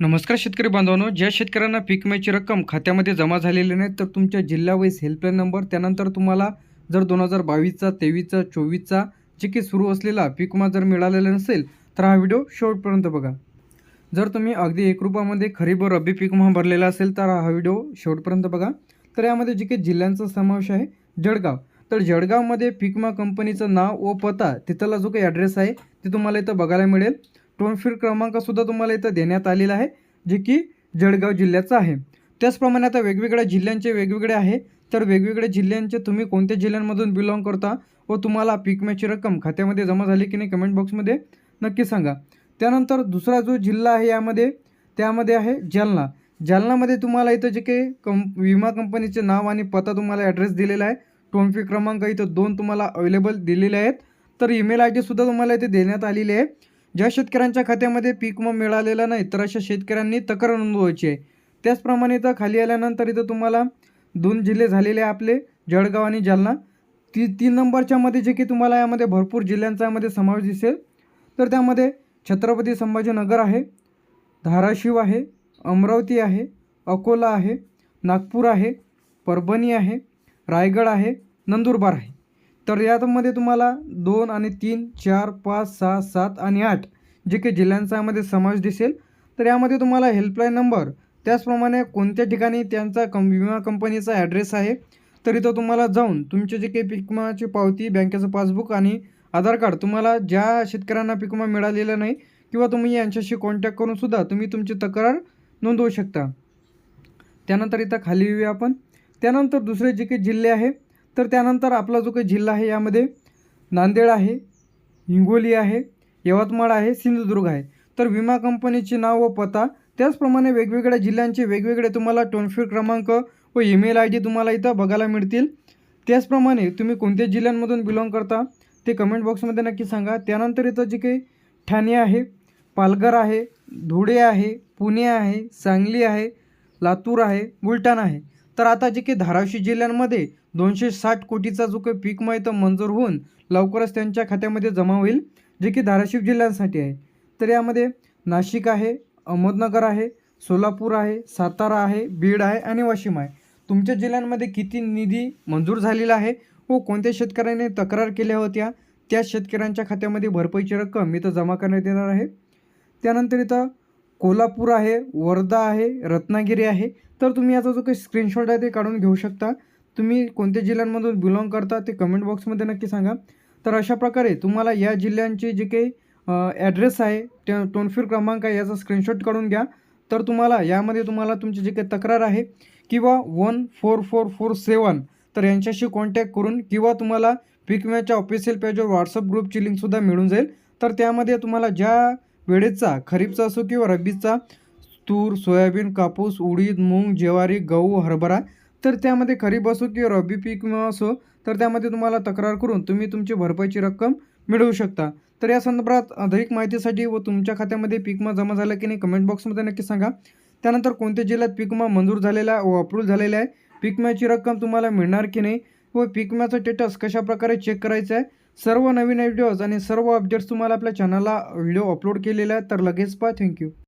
नमस्कार शेतकरी बांधवांनो ज्या शेतकऱ्यांना पीक विम्याची रक्कम खात्यामध्ये जमा झालेली नाही तर तुमच्या जिल्हा वाईज हेल्पलाईन नंबर त्यानंतर तुम्हाला जर दोन हजार बावीसचा तेवीसचा चोवीसचा जे की सुरू असलेला पीक विमा जर मिळालेला नसेल तर हा व्हिडिओ शेवटपर्यंत बघा. जर तुम्ही अगदी एक रुपयामध्ये खरीप व रब्बी पीक विमा भरलेला असेल तर हा व्हिडिओ शेवटपर्यंत बघा. तर यामध्ये जे काही जिल्ह्यांचा समावेश आहे जळगाव. तर जळगावमध्ये पीक विमा कंपनीचं नाव व पत्ता तिथला जो काही ॲड्रेस आहे ते तुम्हाला इथं बघायला मिळेल. टोल फ्री क्रमांकसुद्धा तुम्हाला इथं देण्यात आलेला आहे जे की जळगाव जिल्ह्याचा आहे. त्याचप्रमाणे आता वेगवेगळ्या जिल्ह्यांचे वेगवेगळे आहे. तर वेगवेगळ्या जिल्ह्यांचे तुम्ही कोणत्या जिल्ह्यांमधून बिलॉंग करता व तुम्हाला पीक विम्याची रक्कम खात्यामध्ये जमा झाली की नाही कमेंट बॉक्समध्ये नक्की सांगा. त्यानंतर दुसरा जो जिल्हा आहे यामध्ये त्यामध्ये आहे जालना. जालनामध्ये तुम्हाला इथं जे काही कं विमा कंपनीचे नाव आणि पत्ता तुम्हाला ॲड्रेस दिलेला आहे. टोन फ्री क्रमांक इथं दोन तुम्हाला अवेलेबल दिलेले आहेत. तर ईमेल आय डीसुद्धा तुम्हाला इथे देण्यात आलेली आहे. ज्या शेतकऱ्यांच्या खात्यामध्ये पीक मग मिळालेला नाही तर अशा शेतकऱ्यांनी तक्रार नोंदवायची आहे. त्याचप्रमाणे इथं खाली आल्यानंतर इथं तुम्हाला दोन जिल्हे झालेले आहे आपले जळगाव आणि जालना. ती तीन नंबरच्यामध्ये जे की तुम्हाला यामध्ये भरपूर जिल्ह्यांचा यामध्ये समावेश दिसेल. तर त्यामध्ये छत्रपती संभाजीनगर आहे धाराशिव आहे अमरावती आहे अकोला आहे नागपूर आहे परभणी आहे रायगड आहे नंदुरबार आहे. तर यामध्ये तुम्हाला दोन आणि तीन चार पाच सहा सात आणि आठ जे काही जिल्ह्यांचा यामध्ये समावेश दिसेल. तर यामध्ये तुम्हाला हेल्पलाईन नंबर त्याचप्रमाणे कोणत्या ठिकाणी त्यांचा कं विमा कंपनीचा ॲड्रेस आहे तर इथं तुम्हाला जाऊन तुमचे जे काही पिकमाची विमाची पावती बँकेचं पासबुक आणि आधार कार्ड तुम्हाला ज्या शेतकऱ्यांना पिकमा विमा मिळालेला नाही किंवा तुम्ही यांच्याशी कॉन्टॅक्ट करूनसुद्धा तुम्ही तुमची तक्रार नोंदवू शकता. त्यानंतर इथं खाली येऊया आपण. त्यानंतर दुसरे जे काही जिल्हे आहे तर त्यानंतर आपला जो काही जिल्हा आहे यामध्ये नांदेड आहे हिंगोली आहे यवतमाळ आहे सिंधुदुर्ग आहे. तर विमा कंपनीचे नाव व पत्ता त्याचप्रमाणे वेगवेगळ्या जिल्ह्यांचे वेगवेगळे तुम्हाला टोल फ्री क्रमांक व ईमेल आय डी तुम्हाला इथं बघायला मिळतील. त्याचप्रमाणे तुम्ही कोणत्या जिल्ह्यांमधून बिलॉंग करता ते कमेंट बॉक्समध्ये नक्की सांगा. त्यानंतर इथं जे काही ठाणे आहे पालघर आहे धुळे आहे पुणे आहे सांगली आहे लातूर आहे बुलढाणा आहे. तर आता जे की धाराशिव जिल्ह्यांमध्ये दोनशे साठ कोटीचा जो काही पीक विमा इथं मंजूर होऊन लवकरच त्यांच्या खात्यामध्ये जमा होईल जे की धाराशिव जिल्ह्यांसाठी आहे. तर यामध्ये नाशिक आहे अहमदनगर आहे सोलापूर आहे सातारा आहे बीड आहे आणि वाशिम आहे. तुमच्या जिल्ह्यांमध्ये किती निधी मंजूर झालेला आहे व कोणत्या शेतकऱ्याने तक्रार केल्या होत्या? त्या शेतकऱ्यांच्या खात्यामध्ये भरपाईची रक्कम इथं जमा करण्यात येणार आहे. त्यानंतर इथं कोल्हापूर आहे वर्धा आहे रत्नागिरी आहे. तर तुम्ही याचा जो काही स्क्रीनशॉट आहे ते काढून घेऊ शकता. तुम्ही कोणत्या जिल्ह्यांमधून बिलॉंग करता ते कमेंट बॉक्समध्ये नक्की सांगा. तर अशा प्रकारे तुम्हाला या जिल्ह्यांचे जे काही ॲड्रेस आहे त्या टोनफिर क्रमांक आहे याचा स्क्रीनशॉट काढून घ्या. तर तुम्हाला यामध्ये तुम्हाला तुमची जी काही तक्रार आहे किंवा one four four four seven तर यांच्याशी कॉन्टॅक्ट करून किंवा तुम्हाला पीक विम्याच्या ऑफिशियल पेजवर व्हॉट्सअप ग्रुपची लिंकसुद्धा मिळून जाईल. तर त्यामध्ये तुम्हाला ज्या वेळेचा खरीपचा असो किंवा रब्बीचा तूर सोयाबीन कापूस उडीद मूग ज्वारी गहू हरभरा तर त्यामध्ये खरीप असो किंवा रब्बी पीक विमा असो तर त्यामध्ये तुम्हाला तक्रार करून तुम्ही तुमची भरपाईची रक्कम मिळवू शकता. तर या संदर्भात अधिक माहितीसाठी व तुमच्या खात्यामध्ये पीकमा जमा झाला की नाही कमेंट बॉक्समध्ये नक्की सांगा. त्यानंतर कोणत्या जिल्ह्यात पीकमा मंजूर झालेला व अप्रूव्ह झालेला आहे? पीकम्याची रक्कम तुम्हाला मिळणार की नाही? व पीकम्याचा विम्याचं स्टेटस कशाप्रकारे चेक करायचं आहे? सर्व नवीन व्हिडिओज आणि सर्व अपडेट्स तुम्हाला आपल्या चॅनलला व्हिडिओ अपलोड केलेला आहे तर लगेच पहा. थँक्यू